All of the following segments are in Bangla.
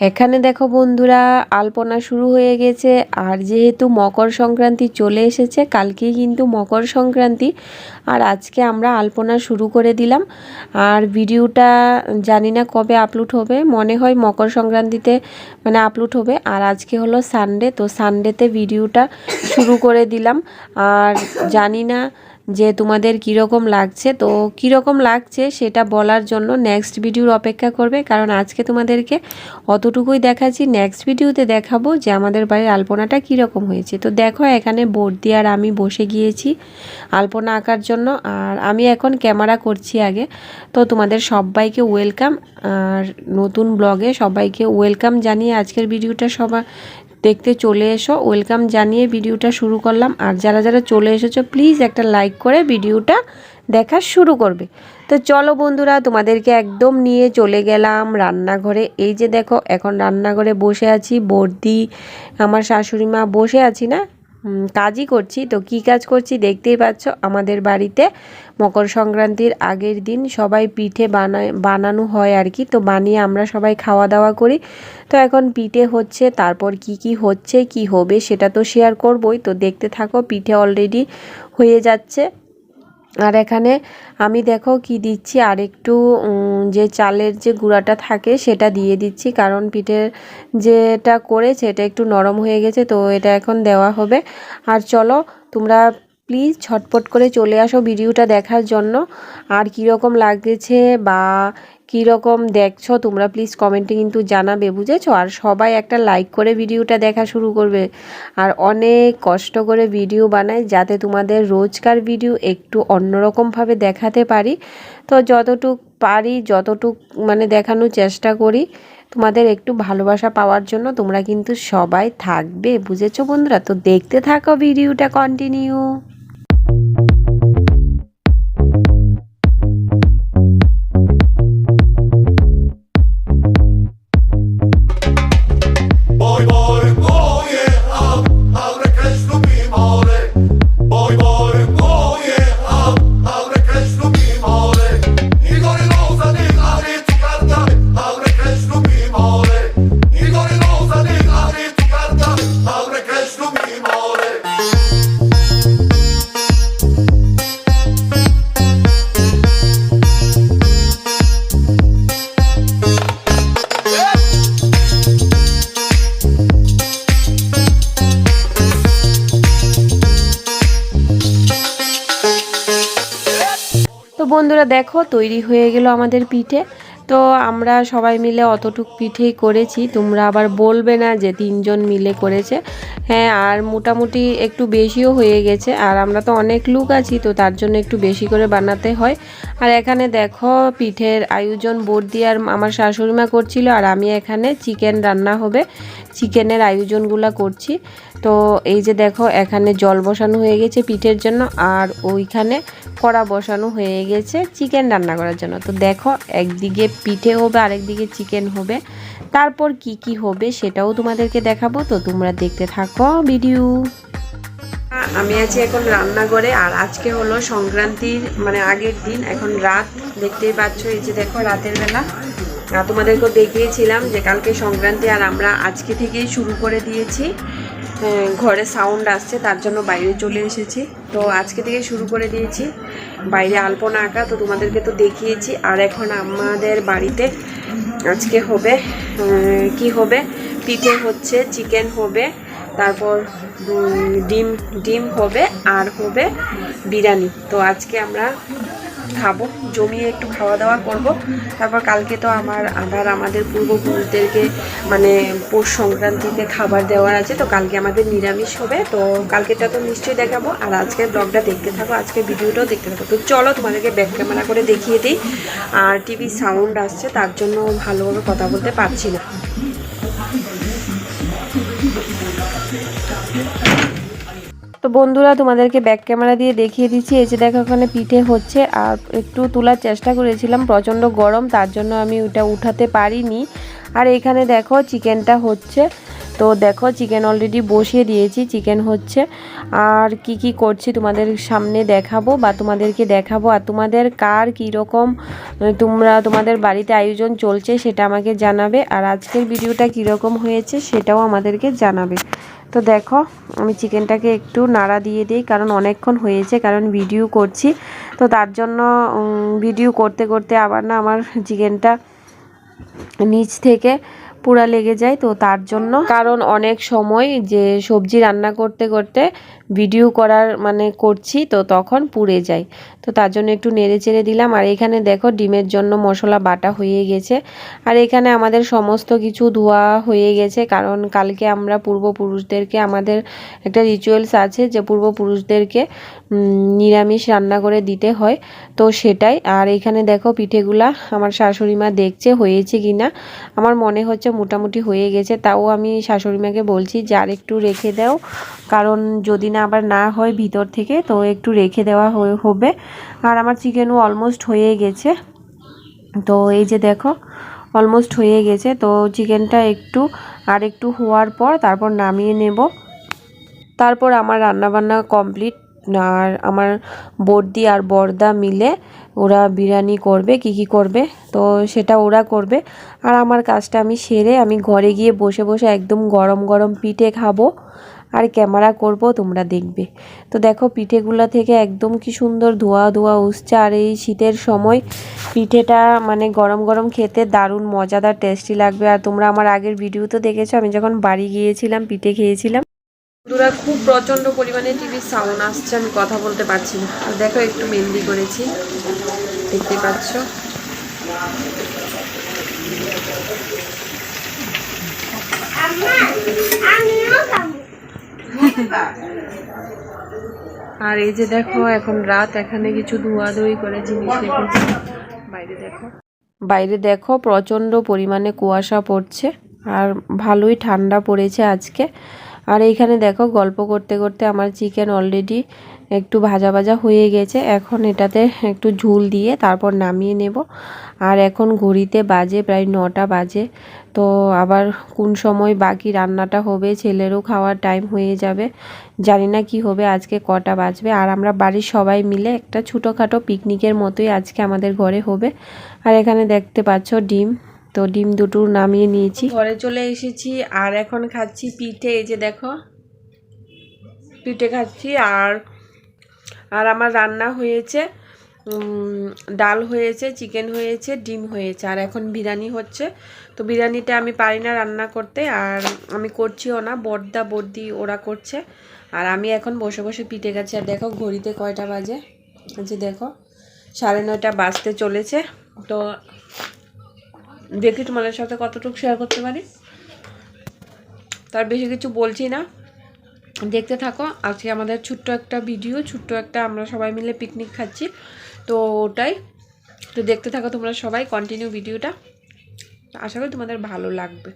এখানে দেখো বন্ধুরা, আলপনা শুরু হয়ে গেছে। আর যেহেতু মকর সংক্রান্তি চলে এসেছে, কালকেই কিন্তু মকর সংক্রান্তি। আর আজকে আমরা আলপনা শুরু করে দিলাম। আর ভিডিওটা জানি না কবে আপলোড হবে, মনে হয় মকর সংক্রান্তিতে মানে আপলোড হবে। আর আজকে হলো সানডে তো সানডেতে ভিডিওটা শুরু করে দিলাম। আর জানি না যে তোমাদের কীরকম লাগছে, তো কীরকম লাগছে সেটা বলার জন্য নেক্সট ভিডিওর অপেক্ষা করবে। কারণ আজকে তোমাদেরকে অতটুকুই দেখাচ্ছি। নেক্সট ভিডিওতে দেখাবো যে আমাদের বাড়ির আলপনাটা কীরকম হয়েছে। তো দেখো, এখানে বোর্ড দিয়ে আর আমি বসে গিয়েছি আলপনা আঁকার জন্য। আর আমি এখন ক্যামেরা করছি আগে। তো তোমাদের সবাইকে ওয়েলকাম আর নতুন ব্লগে সবাইকে ওয়েলকাম জানিয়ে আজকের ভিডিওটা সবাই দেখতে চলে এসো। ওয়েলকাম জানিয়ে ভিডিওটা শুরু করলাম। আর যারা যারা চলে এসেছ প্লিজ একটা লাইক করে ভিডিওটা দেখা শুরু করবে। তো চলো বন্ধুরা, তোমাদেরকে একদম নিয়ে চলে গেলাম রান্নাঘরে। এই যে দেখো, এখন রান্নাঘরে বসে আছি। বর্দি, আমার শাশুড়ি মা বসে আছি না? কাজই করছি। তো কি কাজ করছি দেখতেই পাচ্ছ, আমাদের বাড়িতে মকর সংক্রান্তির আগের দিন সবাই পিঠে বানায়, বানানো হয় আর কি। তো বানিয়ে আমরা সবাই খাওয়া দাওয়া করি। তো এখন পিঠে হচ্ছে, তারপর কি কি হচ্ছে, কি হবে সেটা তো শেয়ার করবই। তো দেখতে থাকো, পিঠে অলরেডি হয়ে যাচ্ছে। আর এখানে আমি দেখো কি দিচ্ছি, আর একটু যে চালের যে গুঁড়াটা থাকে সেটা দিয়ে দিচ্ছি, কারণ পিঠের যেটা করেছে এটা একটু নরম হয়ে গেছে, তো এটা এখন দেওয়া হবে। আর চলো, তোমরা প্লিজ ঝটপট করে চলে আসো ভিডিওটা দেখার জন্য। আর কীরকম লাগেছে বা কীরকম দেখছ, তোমরা প্লিজ কমেন্টে কিন্তু জানাবে, বুঝেছ? আর সবাই একটা লাইক করে ভিডিওটা দেখা শুরু করবে। আর অনেক কষ্ট করে ভিডিও বানাই যাতে তোমাদের রোজকার ভিডিও একটু অন্যরকমভাবে দেখাতে পারি। তো যতটুক পারি, যতটুক মানে দেখানোর চেষ্টা করি, তোমাদের একটু ভালোবাসা পাওয়ার জন্য তোমরা কিন্তু সবাই থাকবে, বুঝেছ বন্ধুরা? তো দেখতে থাকো ভিডিওটা কন্টিনিউ বন্ধুরা দেখো, তৈরি হয়ে গেল আমাদের পিঠে। তো আমরা সবাই মিলে অতটুক পিঠেই করেছি। তোমরা আবার বলবে না যে তিনজন মিলে করেছে। হ্যাঁ আর মোটামুটি একটু বেশিও হয়ে গেছে। আর আমরা তো অনেক লুক আছি, তো তার জন্য একটু বেশি করে বানাতে হয়। আর এখানে দেখো, পিঠের আয়োজন, বর্দি আর আমার শাশুড়িমা করছিল। আর আমি এখানে চিকেন রান্না হবে। চিকেনের আয়োজনগুলো করছি। তো এই যে দেখো, এখানে জল বসানো হয়ে গেছে পিঠের জন্য, আর ওইখানে কড়া বসানো হয়ে গেছে চিকেন রান্না করার জন্য। তো দেখো, একদিকে পিঠে হবে, আরেকদিকে চিকেন হবে। তারপর কি কি হবে সেটাও তোমাদেরকে দেখাবো। তো তোমরা দেখতে থাকো ভিডিও। আমি আছি এখন রান্নাঘরে, আর আজকে হলো সংক্রান্তির মানে আগের দিন, এখন রাত, দেখতেই পাচ্ছ, এই যে দেখো রাতের বেলা। তোমাদেরকেও দেখিয়েছিলাম যে কালকে সংক্রান্তি, আর আমরা আজকে থেকেই শুরু করে দিয়েছি। ঘরে সাউন্ড আসছে, তার জন্য বাইরে চলে এসেছি। তো আজকে থেকে শুরু করে দিয়েছি। বাইরে আলপনা আঁকা, তো তোমাদেরকে তো দেখিয়েছি। আর এখন আমাদের বাড়িতে আজকে হবে কি হবে? পিঠে হচ্ছে চিকেন হবে। তারপর ডিম ডিম হবে, আর হবে বিরিয়ানি। তো আজকে আমরা খাব, জমিয়ে একটু খাওয়া দাওয়া করব। তারপর কালকে তো আমার আবার আমাদের পূর্বপুরুষদেরকে মানে পৌষ সংক্রান্তিতে খাবার দেওয়ার আছে, তো কালকে আমাদের নিরামিষ হবে। তো কালকেটা তো নিশ্চয়ই দেখাবো, আর আজকের ব্লগটা দেখতে থাকো আজকে ভিডিওটাও দেখতে থাকো। তো চলো তোমাদেরকে ব্যাক ক্যামেরা করে দেখিয়ে দিই, আর টিভি সাউন্ড আসছে, তার জন্য ভালোভাবে কথা বলতে পারছি না। তো বন্ধুরা, তোমাদেরকে ব্যাক ক্যামেরা দিয়ে দেখিয়ে দিচ্ছি। যে দেখো ওখানে পিঠে হচ্ছে। আর একটু তোলার চেষ্টা করেছিলাম, প্রচণ্ড গরম, তার জন্য আমি ওটা উঠাতে পারিনি। আর এখানে দেখো, চিকেনটা হচ্ছে। তো দেখো, চিকেন অলরেডি বসিয়ে দিয়েছি, চিকেন হচ্ছে। আর কি কি করছি তোমাদের সামনে দেখাবো বা তোমাদেরকে দেখাবো। আর তোমাদের কার কীরকম তোমরা তোমাদের বাড়িতে আয়োজন চলছে সেটা আমাকে জানাবে। আর আজকের ভিডিওটা কীরকম হয়েছে সেটাও আমাদেরকে জানাবে। তো দেখো, আমি চিকেনটাকে একটু নাড়া দিয়ে দিই, কারণ অনেকক্ষণ হয়েছে, কারণ ভিডিও করছি। তো তার জন্য ভিডিও করতে করতে আবার না আমার চিকেনটা নিচ থেকে পুরা লেগে যায় তো তার জন্য। কারণ অনেক সময় যে সবজি রান্না করতে করতে ভিডিও করার মানে করছি তো তখন পুড়ে যায়। তো তার জন্য একটু নেড়ে চেড়ে দিলাম। আর এখানে দেখো ডিমের জন্য মশলা বাটা হয়ে গেছে। আর এখানে আমাদের সমস্ত কিছু ধোয়া হয়ে গেছে। কারণ কালকে আমরা পূর্বপুরুষদেরকে আমাদের একটা রিচুয়ালস আছে যে পূর্বপুরুষদেরকে নিরামিষ রান্না করে দিতে হয়। তো সেটাই। আর এখানে দেখো পিঠেগুলা আমার শাশুড়ি মা দেখছে হয়েছে কি না আমার মনে হচ্ছে মোটামুটি হয়ে গেছে। তাও আমি শাশুড়ি মাকে বলছি যে আর একটু রেখে দাও। কারণ যদি না আবার না হয় ভিতর থেকে, তো একটু রেখে দেওয়া হবে। আর আমার চিকেনও অলমোস্ট হয়ে গেছে। তো এই যে দেখো অলমোস্ট হয়ে গেছে। তো চিকেনটা একটু আর একটু হওয়ার পর তারপর নামিয়ে নেব। তারপর আমার রান্নাবান্না কমপ্লিট আর আমার বর্দি আর বর্দা মিলে ওরা বিরিয়ানি করবে, কি কি করবে? তো সেটা ওরা করবে। আর আমার কাজটা আমি সেরে আমি ঘরে গিয়ে বসে বসে একদম গরম গরম পিঠে খাব। আর ক্যামেরা করব, তোমরা দেখবে। তো দেখো পিঠেগুলো থেকে একদম কি সুন্দর ধোয়া ধোয়া উঠছে। আর এই শীতের সময় পিঠেটা মানে গরম গরম খেতে দারুণ মজাদার টেস্টি লাগবে। আর তোমরা আমার আগের ভিডিও তো দেখেছ, আমি যখন বাড়ি গিয়েছিলাম, পিঠে খেয়েছিলাম। বন্ধুরা, খুব প্রচণ্ড পরিমাণে টিভির সাউন্ড আসছে, আমি কথা বলতে পারছি না। আর দেখো, একটু মেহেন্দি করেছি। দেখতে পাচ্ছ? আর এই যে দেখো, এখন রাত, এখানে কিছু ধোয়াধুয়ি করে জিনিস রেখেছি। বাইরে দেখো। বাইরে দেখো, প্রচণ্ড পরিমাণে কুয়াশা পড়ছে, আর ভালোই ঠান্ডা পড়েছে আজকে। আর এইখানে দেখো গল্প করতে করতে আমার চিকেন অলরেডি একটু ভাজা ভাজা হয়ে গেছে। এখন এটাতে একটু ঝুল দিয়ে তারপর নামিয়ে নেব। আর এখন ঘড়িতে বাজে প্রায় নটা বাজে। তো আবার কোন সময় বাকি রান্নাটা হবে, ছেলেরও খাওয়ার টাইম হয়ে যাবে। জানি না কি হবে, আজকে কটা বাজবে। আর আমরা বাড়ির সবাই মিলে একটা ছোটোখাটো পিকনিকের মতোই আজকে আমাদের ঘরে হবে। আর এখানে দেখতে পাচ্ছ ডিম। তো ডিম দুটো নামিয়ে নিয়েছি। ঘরে চলে এসেছি, আর এখন খাচ্ছি পিঠে, এই যে দেখো। পিঠে খাচ্ছি, আর আর আমার রান্না হয়েছে ডাল হয়েছে, চিকেন হয়েছে, ডিম হয়েছে, আর এখন বিরিয়ানি হচ্ছে। তো বিরিয়ানিটা আমি পারি না রান্না করতে, আর আমি করছিও না, বর্দা বর্দি ওরা করছে। আর আমি এখন বসে বসে পিঠে খাচ্ছি, আর দেখো ঘড়িতে কয়টা বাজে। যে দেখো, সাড়ে নয়টা বাজতে চলেছে। তো দেখি তোমাদের সাথে কতটুকু শেয়ার করতে পারি? তার বেশি কিছু বলছি না। দেখতে থাকো, আজকে আমাদের ছোট্ট একটা ভিডিও ছোট্ট একটা আমরা সবাই মিলে পিকনিক খাচ্ছি। তো ওটাই। তো দেখতে থাকো তোমরা সবাই কন্টিনিউ ভিডিওটা আশা করি তোমাদের ভালো লাগবে।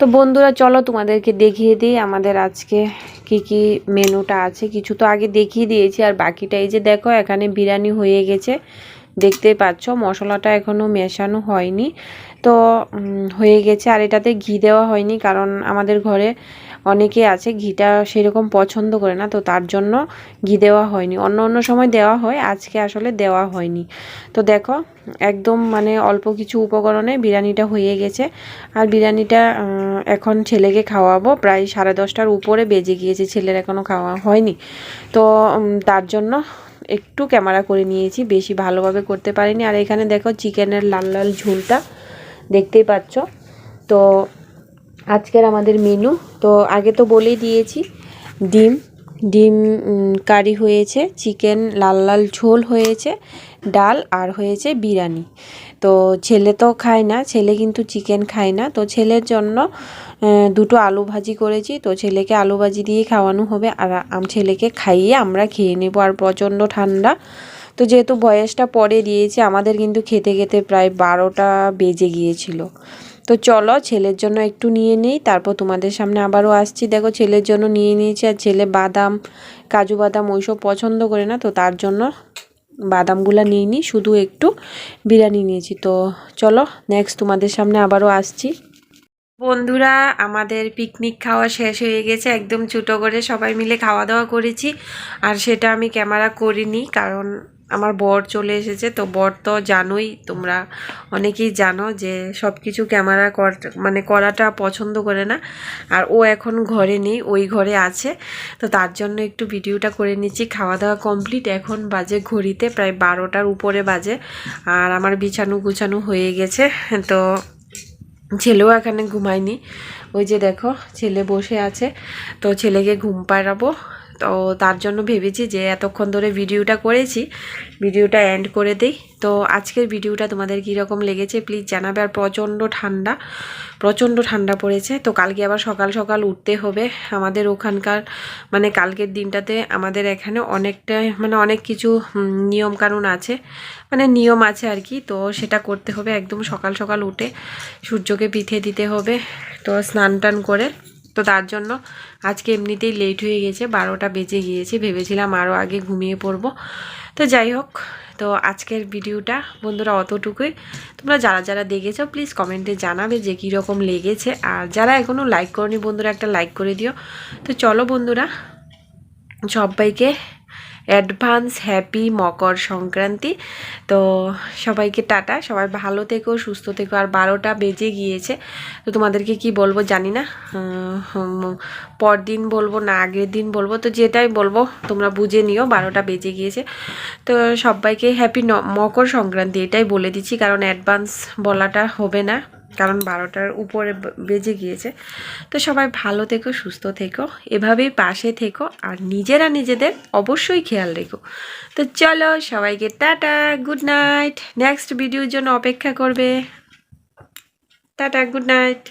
তো বন্ধুরা, চলো তোমাদেরকে দেখিয়ে দিই আমাদের আজকে কি কি মেনুটা আছে। কিছু তো আগে দেখিয়ে দিয়েছি, আর বাকিটা এই যে দেখো, এখানে বিরিয়ানি হয়ে গেছে। দেখতে পাচ্ছ, মশলাটা এখনও মেশানো হয়নি। তো হয়ে গেছে। আর এটাতে ঘি দেওয়া হয়নি, কারণ আমাদের ঘরে অনেকে আছে, ঘিটা সেরকম পছন্দ করে না, তো তার জন্য ঘি দেওয়া হয়নি। অন্য অন্য সময় দেওয়া হয়, আজকে আসলে দেওয়া হয়নি। তো দেখো, একদম মানে অল্প কিছু উপকরণে বিরিয়ানিটা হয়ে গেছে। আর বিরিয়ানিটা এখন ছেলেকে খাওয়াবো। প্রায় সাড়ে দশটার উপরে বেজে গিয়েছে, ছেলের এখনও খাওয়া হয়নি। তো তার জন্য একটু ক্যামেরা করে নিয়েছি, বেশি ভালোভাবে করতে পারিনি। আর এখানে দেখো চিকেনের লাল লাল ঝুলটা, দেখতেই পাচ্ছ। তো আজকের আমাদের মেনু তো আগে তো বলেই দিয়েছি, ডিম ডিম কারি হয়েছে, চিকেন লাল লাল ঝোল হয়েছে, ডাল আর হয়েছে বিরিয়ানি। তো ছেলে তো খায় না, ছেলে কিন্তু চিকেন খায় না। তো ছেলের জন্য দুটো আলু ভাজি করেছি। তো ছেলেকে আলু ভাজি দিয়ে খাওয়ানো হবে আর ছেলেকে খাইয়ে আমরা খেয়ে নেব আর প্রচণ্ড ঠান্ডা। তো যেহেতু বয়সটা পরে দিয়েছে, আমাদের কিন্তু খেতে খেতে প্রায় বারোটা বেজে গিয়েছিল। তো চলো ছেলের জন্য একটু নিয়ে নেই, তারপর তোমাদের সামনে আবারও আসছি। দেখো ছেলের জন্য নিয়ে নিয়েছি আর ছেলে বাদাম, কাজু বাদাম ওইসব পছন্দ করে না, তো তার জন্য বাদামগুলো নিইনি নিই, শুধু একটু বিরিয়ানি নিয়েছি। তো চলো নেক্সট তোমাদের সামনে আবারও আসছি। বন্ধুরা, আমাদের পিকনিক খাওয়া শেষ হয়ে গেছে। একদম ছোটো করে সবাই মিলে খাওয়া দাওয়া করেছি। আর সেটা আমি ক্যামেরা করিনি, কারণ আমার বর চলে এসেছে। তো বর তো জানোই, তোমরা অনেকেই জানো যে সব কিছু ক্যামেরা কর মানে করাটা পছন্দ করে না। আর ও এখন ঘরে নেই, ওই ঘরে আছে। তো তার জন্য একটু ভিডিওটা করে নিচ্ছি। খাওয়া দাওয়া কমপ্লিট, এখন বাজে ঘড়িতে প্রায় বারোটার উপরে বাজে। আর আমার বিছানো গুছানো হয়ে গেছে। তো ছেলেও এখানে ঘুমায়নি। ওই যে দেখো, ছেলে বসে আছে। তো ছেলেকে ঘুম পাড়াবো। তো তার জন্য ভেবেছি যে এতক্ষণ ধরে ভিডিওটা করেছি, ভিডিওটা এন্ড করে দেই। তো আজকের ভিডিওটা তোমাদের কীরকম লেগেছে প্লিজ জানাবে। আর প্রচণ্ড ঠান্ডা প্রচণ্ড ঠান্ডা পড়েছে। তো কালকে আবার সকাল সকাল উঠতে হবে। আমাদের ওখানকার মানে কালকের দিনটাতে আমাদের এখানে অনেকটা মানে অনেক কিছু নিয়মকানুন আছে। মানে নিয়ম আছে আর কি। তো সেটা করতে হবে। একদম সকাল সকাল উঠে সূর্যকে পিঠে দিতে হবে। তো স্নান টান করে তো তার জন্য আজকে এমনিতেই লেট হয়ে গেছে, বারোটা বেজে গিয়েছে, ভেবেছিলাম আরও আগে ঘুমিয়ে পড়ব। তো যাই হোক, তো আজকের ভিডিওটা বন্ধুরা অতটুকুই। তোমরা যারা যারা দেখেছ প্লিজ কমেন্টে জানাবে যে কীরকম লেগেছে। আর যারা এখনও লাইক করনি বন্ধুরা, একটা লাইক করে দিও। তো চলো বন্ধুরা, সবাইকে অ্যাডভান্স হ্যাপি মকর সংক্রান্তি। তো সবাইকে টাটা, সবাই ভালো থেকো, সুস্থ থেকো। আর বারোটা বেজে গিয়েছে, তো তোমাদেরকে কি বলব জানি না। পরদিন বলব না, আগের দিন বলব, তো যেটাই বলব তোমরা বুঝে নিও, বারোটা বেজে গিয়েছে। তো সবাইকে হ্যাপি মকর সংক্রান্তি, এটাই বলে দিচ্ছি, কারণ অ্যাডভান্স বলাটা হবে না। কারণ বারোটার উপরে বেজে গিয়েছে। তো সবাই ভালো থেকো, সুস্থ থেকো, এভাবেই পাশে থেকো আর নিজেরা নিজেদের অবশ্যই খেয়াল রেখো। তো চলো, সবাইকে টাটা, গুড নাইট। নেক্সট ভিডিওর জন্য অপেক্ষা করবে। Tata, good night.